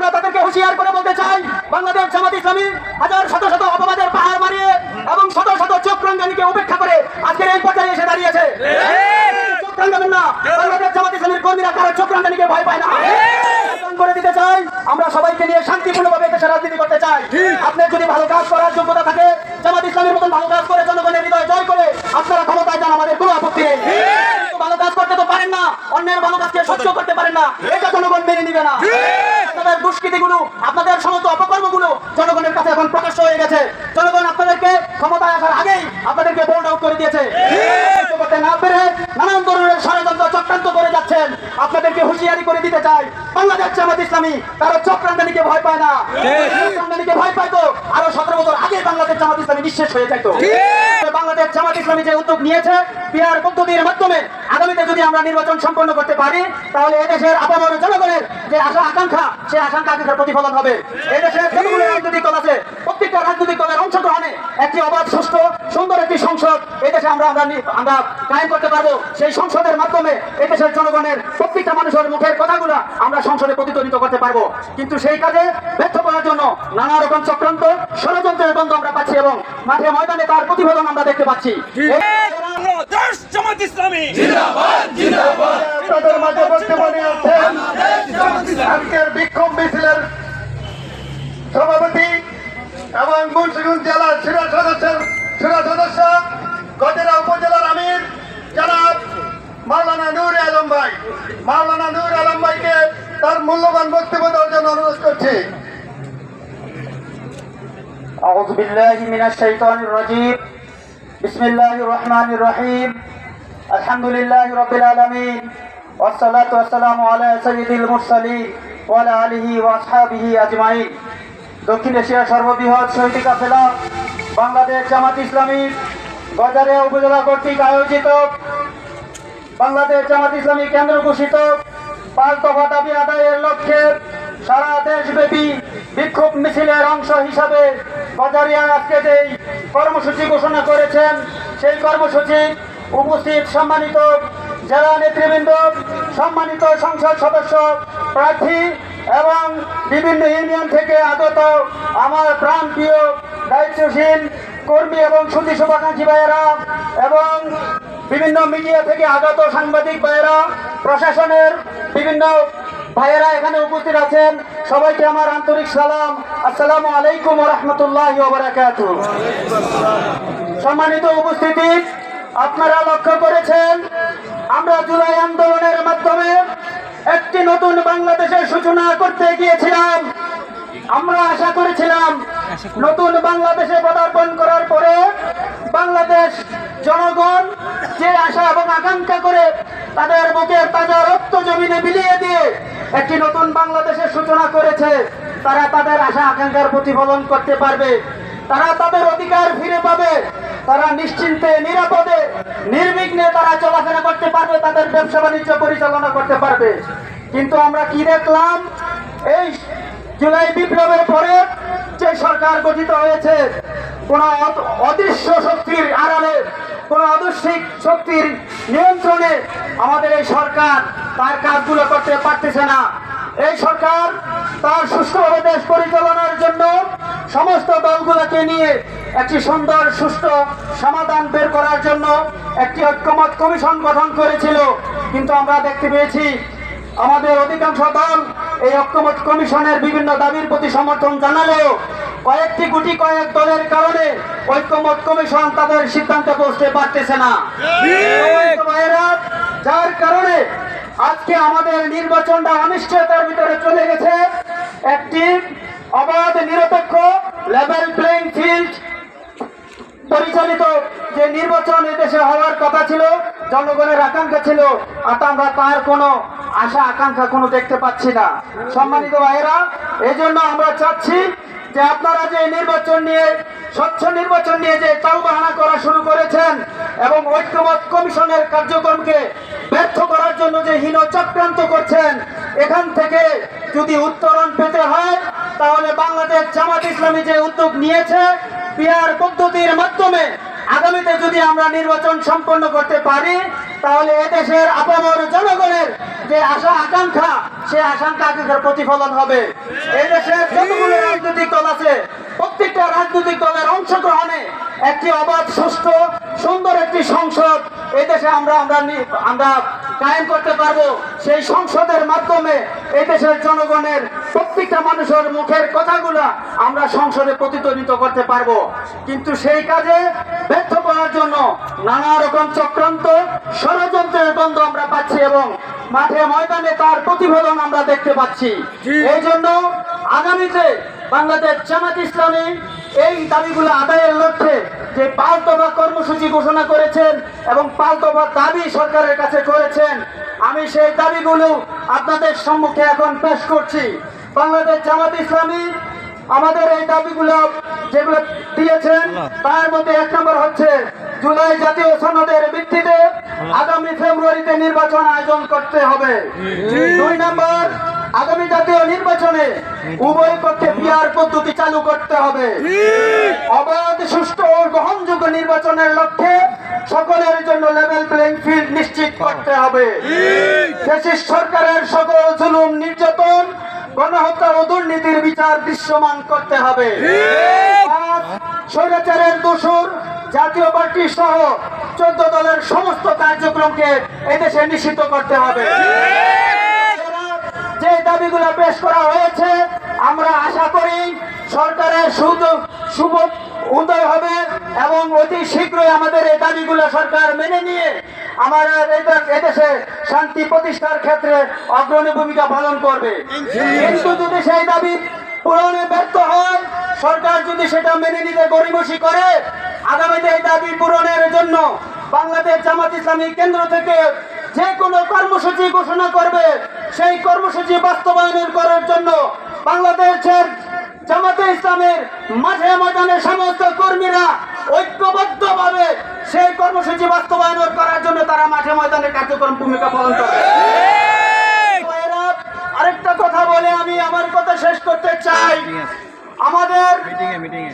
আমরা তাদেরকে হুঁশিয়ার করে বলতে চাই, বাংলাদেশ জামাত ইসলামী হাজার শত শত অপবাদের পাহাড় মারিয়ে এবং শত শত চোখ রঙ্গানিকে উপেক্ষা করে আজকের এই পর্যায়ে এসে দাঁড়িয়েছে। ভয় পায় না। করে দিতে চাই, আমরা সবাইকে নিয়ে করতে চাই। যদি ভালো কাজ করার যোগ্যতা থাকে মতন ভালো কাজ করে জয় করে আপত্তি ভালো করতে তো পারেন না, অন্যের ভালো কাজকে সহ্য করতে পারেন না, এটা জনগণ মেনে নিবে না। আপনাদের দুষ্কৃতিগুলো আপনাদের সমস্ত অপকর্মগুলো জনগণের কাছে এখন প্রকাশ্য হয়ে গেছে। জনগণ আপনাদেরকে ক্ষমতায় আসার আগেই আপনাদেরকে বোল্ড আউট করে দিয়েছে। করতে না পেরে নানান ধরনের ষড়যন্ত্র চক্রান্ত করে যাচ্ছেন। আপনাদেরকে হুঁশিয়ারি করে দিতে চাই। বাংলাদেশ জামাত ইসলামী কারও চক্রান্তানিকে ভয় পায় না। চক্রান্তানিকে ভয় পায় তো আরও সতেরো বছর আগে বাংলাদেশ জামাত ইসলামী নিঃশেষ হয়ে যাইতো। বাংলাদেশ জামাত ইসলামী যে উদ্যোগ নিয়েছে পিয়ার পদ্ধতির মাধ্যমে আগামীতে যদি আমরা নির্বাচন সম্পন্ন করতে পারি, তাহলে এদেশের আপামর জনগণের যে আশা, আকাঙ্ক্ষা, সেই আশঙ্কা আকাঙ্ক্ষার প্রতিফলন হবে। এদেশের যতগুলো রাজনৈতিক দল আছে, প্রত্যেকটা রাজনৈতিক দলের অংশগ্রহণে একটি অবাধ সুস্থ সুন্দর একটি সংসদ এদেশে আমরা আমরা আমরা কায়েম করতে পারব। সেই সংসদের মাধ্যমে এদেশের জনগণের প্রত্যেকটা মানুষের মুখের কথাগুলো আমরা সংসদে প্রতিধ্বনিত করতে পারব। কিন্তু সেই কাজে ব্যর্থ করার জন্য নানা রকম চক্রান্ত ষড়যন্ত্রের বন্ধ আমরা পাচ্ছি এবং মাঠে ময়দানে তার প্রতিফলন আমরা দেখতে পাচ্ছি। ইসলামী আপনাদের মাঝে বক্তব্য নিয়ে আজকের বিক্ষোভ মিছিলের সভাপতি এবং মুন্সিগঞ্জ জেলার সিরা সদস্যের সিরা সদস্য গজেরা উপজেলার আমির জনাব মাওলানা নূর আলম ভাই মাওলানা নূর আলম ভাইকে তার মূল্যবান বক্তব্য দেওয়ার জন্য অনুরোধ করছি أعوذ بالله من الشيطان الرجيم بسم الله الرحمن الرحيم الحمد لله رب العالمين والصلاة والسلام على سيد المرسلين وعلى آله وأصحابه أجمعين দক্ষিণ এশিয়ার সর্ববৃহৎ শহীদ কাফেলা বাংলাদেশ জামাত ইসলামী গজারে উপজেলা কর্তৃক আয়োজিত বাংলাদেশ জামাত ইসলামী কেন্দ্র ঘোষিত পাঁচ দফা দাবি আদায়ের লক্ষ্যে সারা দেশব্যাপী বিক্ষোভ মিছিলের অংশ হিসাবে বাজারিয়া আজকে যেই কর্মসূচি ঘোষণা করেছেন, সেই কর্মসূচি উপস্থিত সম্মানিত জেলা নেতৃবৃন্দ, সম্মানিত সংসদ সদস্য, প্রার্থী এবং বিভিন্ন ইউনিয়ন থেকে আগত আমার প্রাণ প্রিয় দায়িত্বশীল কর্মী এবং সুদী শুভাকাঙ্ক্ষী ভাইয়েরা এবং বিভিন্ন মিডিয়া থেকে আগত সাংবাদিক ভাইয়েরা, প্রশাসনের বিভিন্ন ভাইয়েরা এখানে উপস্থিত আছেন। সবাইকে আমার আন্তরিক সালাম। আসসালামু আলাইকুম রহমতুল্লাহ সম্মানিত উপস্থিতি, আপনারা লক্ষ্য করেছেন, আমরা জুলাই আন্দোলনের মাধ্যমে একটি নতুন বাংলাদেশের সূচনা করতে গিয়েছিলাম। আমরা আশা করেছিলাম নতুন বাংলাদেশে পদার্পণ করার পরে বাংলাদেশ জনগণ যে আশা এবং আকাঙ্ক্ষা করে তাদের বুকের তাজা রক্ত জমিনে বিলিয়ে দিয়ে একটি নতুন বাংলাদেশের সূচনা করেছে, তারা তাদের আশা আকাঙ্ক্ষার প্রতিফলন করতে পারবে। তারা তাদের অধিকার ফিরে পাবে, তারা নিশ্চিন্তে, নিরাপদে নির্বিঘ্নে তারা চলাফেরা করতে পারবে, তাদের ব্যবসা বাণিজ্য পরিচালনা করতে পারবে। কিন্তু আমরা কি দেখলাম? এই জুলাই বিপ্লবের পরে যে সরকার গঠিত হয়েছে, কোন অদৃশ্য শক্তির আড়ালে, কোন অদৃশ্বিক শক্তির নিয়ন্ত্রণে আমাদের এই সরকার তার কাজগুলো করতে পারতেছে না। এই সরকার তার সুষ্ঠুভাবে দেশ পরিচালনার জন্য সমস্ত দলগুলোকে নিয়ে একটি সুন্দর, সুষ্ঠু সমাধান বের করার জন্য একটি ঐক্যমত কমিশন গঠন করেছিল। কিন্তু আমরা দেখতে পেয়েছি, আমাদের অধিকাংশ দল এই ঐক্যমত কমিশনের বিভিন্ন দাবির প্রতি সমর্থন জানালেও কয়েকটি গুটি কয়েক দলের কারণে ঐক্যমত কমিশন তাদের সিদ্ধান্তে পৌঁছতে পারতেছে না। যার কারণে আজকে আমাদের নির্বাচনটা অনিশ্চয়তার ভিতরে চলে গেছে। একটি অবাধ, নিরপেক্ষ, লেভেল নির্বাচন দেশে হওয়ার কথা ছিল, জনগণের আকাঙ্ক্ষা ছিল আর আমরা তার কোনো আশা, আকাঙ্ক্ষা কোনো দেখতে পাচ্ছি না। সম্মানিত ভাইয়েরা এই জন্য আমরা চাচ্ছি যে আপনারা যে নির্বাচন নিয়ে, স্বচ্ছ নির্বাচন নিয়ে যে চালবাহানা করা শুরু করেছেন এবং ঐক্যমত কমিশনের কার্যক্রমকে ব্যর্থ করার জন্য যে হীন চক্রান্ত করছেন, এখান থেকে যদি উত্তরণ পেতে হয়, তাহলে বাংলাদেশ জামাত ইসলামী যে উদ্যোগ নিয়েছে, পিয়ার পদ্ধতির মাধ্যমে আগামীতে যদি আমরা নির্বাচন সম্পন্ন করতে পারি, তাহলে এদেশের আপামর জনগণের যে আশা, আকাঙ্ক্ষা, সে আশঙ্কা আকাঙ্ক্ষার প্রতিফলন হবে। এদেশের দেশের যতগুলো রাজনৈতিক দল আছে, প্রত্যেকটা রাজনৈতিক দলের অংশগ্রহণে একটি অবাধ সুস্থ সুন্দর একটি সংসদ এদেশে দেশে আমরা আমরা আমরা কায়েম করতে পারব। সেই সংসদের মাধ্যমে এই দেশের জনগণের প্রত্যেকটা মানুষের মুখের কথাগুলো আমরা সংসদে প্রতিধ্বনিত করতে পারব। কিন্তু সেই কাজে ব্যর্থ করার জন্য নানা রকম চক্রান্ত ষড়যন্ত্রের গন্ধ আমরা পাচ্ছি এবং মাঠে ময়দানে তার প্রতিফলন আমরা দেখতে পাচ্ছি। এই জন্য আগামীতে বাংলাদেশ জামাত ইসলামী এই দাবিগুলো আদায়ের লক্ষ্যে যে পাঁচ দফা কর্মসূচি ঘোষণা করেছেন এবং পাঁচ দফা দাবি সরকারের কাছে করেছেন আমি সেই দাবিগুলো আপনাদের সম্মুখে এখন পেশ করছি। বাংলাদেশ জামাত ইসলামী আমাদের এই দাবিগুলো যেগুলো দিয়েছেন তার মধ্যে এক নম্বর হচ্ছে জুলাই জাতীয় সনদের ভিত্তিতে আগামী ফেব্রুয়ারিতে নির্বাচন আয়োজন করতে হবে। দুই নম্বর আগামী জাতীয় নির্বাচনে উভয় পক্ষে বিয়ার পদ্ধতি চালু করতে হবে। অবাধ সুষ্ঠু ও গ্রহণযোগ্য নির্বাচনের লক্ষ্যে সকলের জন্য লেভেল প্লেইং ফিল্ড নিশ্চিত করতে হবে। ফ্যাসিস্ট সরকারের সকল জুলুম নির্যাতন গণহত্যা ও দুর্নীতির বিচার দৃশ্যমান করতে হবে। স্বৈরাচারের দোষর জাতীয় পার্টি সহ চোদ্দ দলের সমস্ত কার্যক্রমকে এদেশে নিষিদ্ধ করতে হবে। যে দাবিগুলো পেশ করা হয়েছে, আমরা আশা করি সরকারের শুভ উদয় হবে এবং অতি শীঘ্রই আমাদের এই দাবিগুলো সরকার মেনে নিয়ে আমাদের এদেশে শান্তি প্রতিষ্ঠার ক্ষেত্রে অগ্রণী ভূমিকা পালন করবে। কিন্তু যদি সেই দাবি পূরণে ব্যর্থ হয়, সরকার যদি সেটা মেনে নিতে গরিমসি করে, আগামীতে এই দাবি পূরণের জন্য বাংলাদেশ জামাত ইসলামী কেন্দ্র থেকে যে কোনো কর্মসূচি ঘোষণা করবে সেই কর্মসূচি বাস্তবায়নের করার জন্য বাংলাদেশের জামাতে ইসলামের মাঠে ময়দানে সমস্ত কর্মীরা ঐক্যবদ্ধভাবে সেই কর্মসূচি বাস্তবায়ন করার জন্য তারা মাঠে ময়দানে কার্যক্রম ভূমিকা পালন ভাইয়েরা, আরেকটা কথা বলে আমি আমার কথা শেষ করতে চাই। আমাদের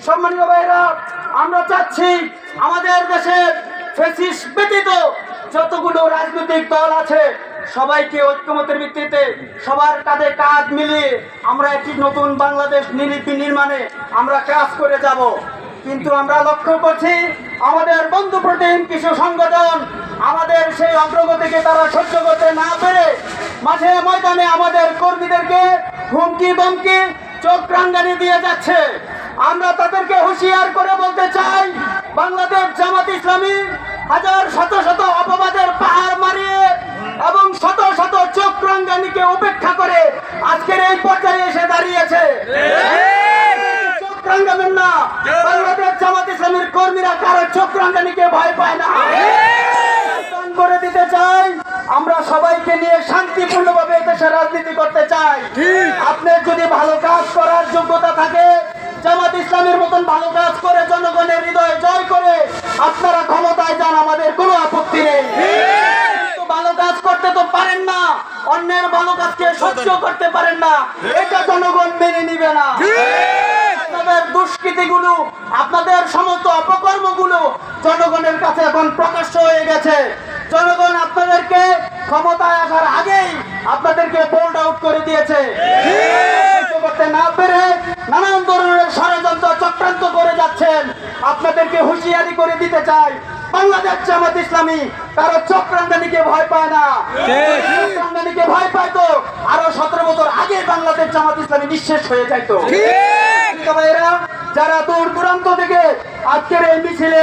সম্মানিত ভাইরা আমরা চাচ্ছি আমাদের দেশে ফেসিস ব্যতীত যতগুলো রাজনৈতিক দল আছে, সবাইকে ঐক্যমতের ভিত্তিতে সবার কাঁধে কাঁধ মিলিয়ে আমরা একটি নতুন বাংলাদেশ নির্মাণে আমরা কাজ করে যাব। কিন্তু আমরা লক্ষ্য করছি, আমাদের বন্ধু প্রতিম কিছু সংগঠন আমাদের সেই অগ্রগতিকে তারা সহ্য করতে না পেরে মাঠে ময়দানে আমাদের কর্মীদেরকে হুমকি দমকি চোখ প্রাঙ্গানি দিয়ে যাচ্ছে। আমরা তাদেরকে হুঁশিয়ার করে বলতে চাই, বাংলাদেশ জামাত ইসলামী হাজার শত শত অপবাদের পাহাড় মারিয়ে এবং শত শত চোখ প্রাঙ্গানিকে উপেক্ষা করে আজকের এই পর্যায়ে এসে দাঁড়িয়েছে। চোখ রাঙ্গাবেন না। বাংলাদেশ জামাত ইসলামের কর্মীরা কারও চোখ রাঙ্গানিকে ভয় পায় না। করে দিতে চাই আমরা সবাইকে নিয়ে শান্তিপূর্ণভাবে দেশে রাজনীতি করতে চাই। আপনার যদি ভালো কাজ করার যোগ্যতা থাকে জামাত ইসলামের মতন ভালো কাজ করে জনগণের হৃদয় জয় করে, আপনারা ক্ষমতায় যান, আমাদের কোনো আপত্তি নেই। ভালো কাজ করতে তো পারেন না, অন্যের ভালো কাজকে সহ্য করতে পারেন না, এটা জনগণ মেনে নিবে না। আপনাদের দুষ্কৃতিগুলো, আপনাদের সমস্ত অপকর্মগুলো জনগণের কাছে এখন প্রকাশ্য হয়ে গেছে। জনগণ আপনাদেরকে ক্ষমতায় আসার আগেই আপনাদেরকে বোল্ড আউট করে দিয়েছে। করতে না পেরে নানান ধরনের ষড়যন্ত্র চক্রান্ত করে যাচ্ছেন। আপনাদেরকে হুঁশিয়ারি করে দিতে চাই বাংলাদেশ জামাত ইসলামী কারও চক্রান্তানিকে ভয় পায় না। চক্রান্তানিকে ভয় পায় তো আরও সতেরো বছর আগে বাংলাদেশ জামাত ইসলামী নিঃশেষ হয়ে যাইতো যারা দূর দূরান্ত থেকে আজকের এই মিছিলে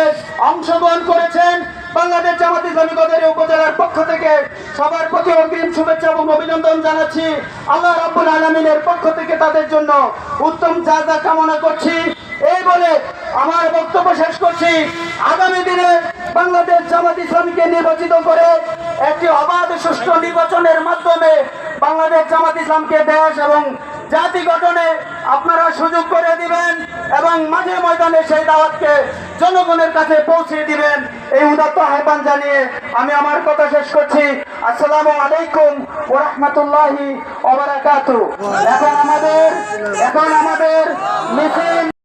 অংশগ্রহণ করেছেন বাংলাদেশ জামাত ইসলামী গদের উপজেলার পক্ষ থেকে সবার প্রতি অগ্রিম শুভেচ্ছা এবং অভিনন্দন জানাচ্ছি। আল্লাহ রাব্বুল আলমিনের পক্ষ থেকে তাদের জন্য উত্তম যা যা কামনা করছি, এই বলে আমার বক্তব্য শেষ করছি। আগামী দিনে বাংলাদেশ জামাত ইসলামীকে নির্বাচিত করে একটি অবাধ সুষ্ঠু নির্বাচনের মাধ্যমে বাংলাদেশ জামাত ইসলামকে দেশ এবং জাতি গঠনে আপনারা সুযোগ করে দিবেন এবং মাঝে ময়দানে সেই দাওয়াতকে জনগণের কাছে পৌঁছে দিবেন। এই উদাত্ত আহ্বান জানিয়ে আমি আমার কথা শেষ করছি। আসসালামু আলাইকুম ও রহমতুল্লাহি এখন আমাদের এখন আমাদের মিছিল